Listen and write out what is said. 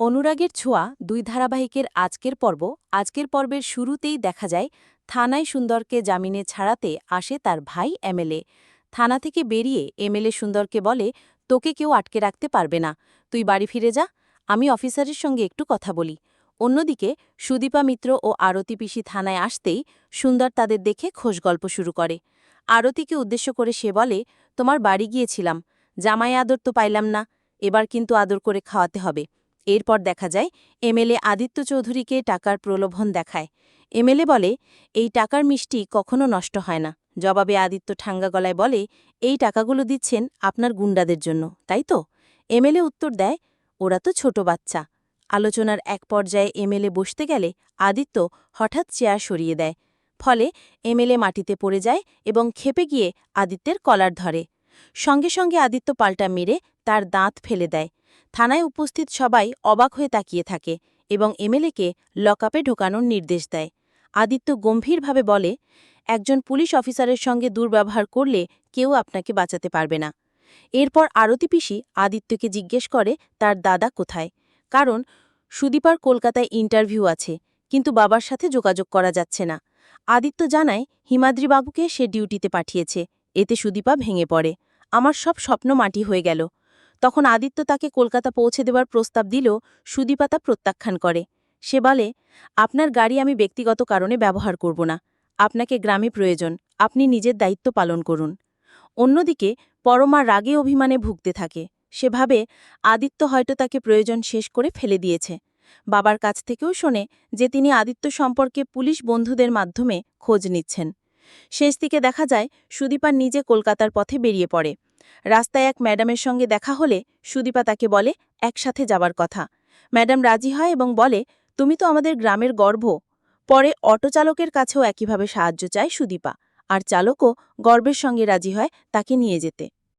অনুরাগের ছোঁয়া দুই ধারাবাহিকের আজকের পর্ব আজকের পর্বের শুরুতেই দেখা যায়, থানায় সুন্দরকে জামিনে ছাড়াতে আসে তার ভাই এমএলএ থানা থেকে বেরিয়ে এমএলএ সুন্দরকে বলে, তোকে কেউ আটকে রাখতে পারবে না। তুই বাড়ি ফিরে যা, আমি অফিসারের সঙ্গে একটু কথা বলি। অন্যদিকে সুদীপা মিত্র ও আরতি পিসি থানায় আসতেই সুন্দর তাদের দেখে খোশ গল্প শুরু করে। আরতিকে উদ্দেশ্য করে সে বলে, তোমার বাড়ি গিয়েছিলাম। জামাই আদর তো পাইলাম না। এবার কিন্তু আদর করে খাওয়াতে হবে। এরপর দেখা যায়, এমএলএ আদিত্য চৌধুরীকে টাকার প্রলোভন দেখায়। এমএলএ বলে, এই টাকার মিষ্টি কখনো নষ্ট হয় না। জবাবে আদিত্য ঠাঙ্গা গলায় বলে, এই টাকাগুলো দিচ্ছেন আপনার গুন্ডাদের জন্য, তাই তো? এমএলএ উত্তর দেয়, ওরা তো ছোট বাচ্চা। আলোচনার এক পর্যায়ে এমএলএ বসতে গেলে আদিত্য হঠাৎ চেয়ার সরিয়ে দেয়। ফলে এমএলএ মাটিতে পড়ে যায় এবং খেপে গিয়ে আদিত্যের কলার ধরে। সঙ্গে সঙ্গে আদিত্য পাল্টা মেরে তার দাঁত ফেলে দেয়। থানায় উপস্থিত সবাই অবাক হয়ে তাকিয়ে থাকে এবং এমএলএকে লকআপে ঢোকানোর নির্দেশ দেয়। আদিত্য গম্ভীরভাবে বলে, একজন পুলিশ অফিসারের সঙ্গে দুর্ব্যবহার করলে কেউ আপনাকে বাঁচাতে পারবে না। এরপর আরতি পিসি আদিত্যকে জিজ্ঞেস করে, তার দাদা কোথায়? কারণ সুদীপার কলকাতায় ইন্টারভিউ আছে, কিন্তু বাবার সাথে যোগাযোগ করা যাচ্ছে না। আদিত্য জানায়, হিমাদ্রিবাবুকে সে ডিউটিতে পাঠিয়েছে, এতে সুদীপা ভেঙে পড়ে। আমার সব স্বপ্ন মাটি হয়ে গেল। তখন আদিত্য তাকে কলকাতা পৌঁছে দেওয়ার প্রস্তাব দিল, সুদীপা তা প্রত্যাখ্যান করে। সে বলে, আপনার গাড়ি আমি ব্যক্তিগত কারণে ব্যবহার করব না। আপনাকে গ্রামে প্রয়োজন। আপনি নিজের দায়িত্ব পালন করুন। অন্যদিকে, পরমা রাগে অভিমানে ভুগতে থাকে। সেভাবে আদিত্য হয়তো তাকে প্রয়োজন শেষ করে ফেলে দিয়েছে। বাবার কাছ থেকেও শোনে যে তিনি আদিত্য সম্পর্কে পুলিশ বন্ধুদের মাধ্যমে খোঁজ নিচ্ছেন। শেষ দিকে দেখা যায়, সুদীপা নিজে কলকাতার পথে বেরিয়ে পড়ে। রাস্তায় এক ম্যাডামের সঙ্গে দেখা হলে সুদীপা তাকে বলে, একসাথে যাবার কথা। ম্যাডাম রাজি হয় এবং বলে, তুমি তো আমাদের গ্রামের গর্ব পরে অটো চালকের কাছেও একইভাবে সাহায্য চায় সুদীপা। আর চালকও গর্বের সঙ্গে রাজি হয় তাকে নিয়ে যেতে।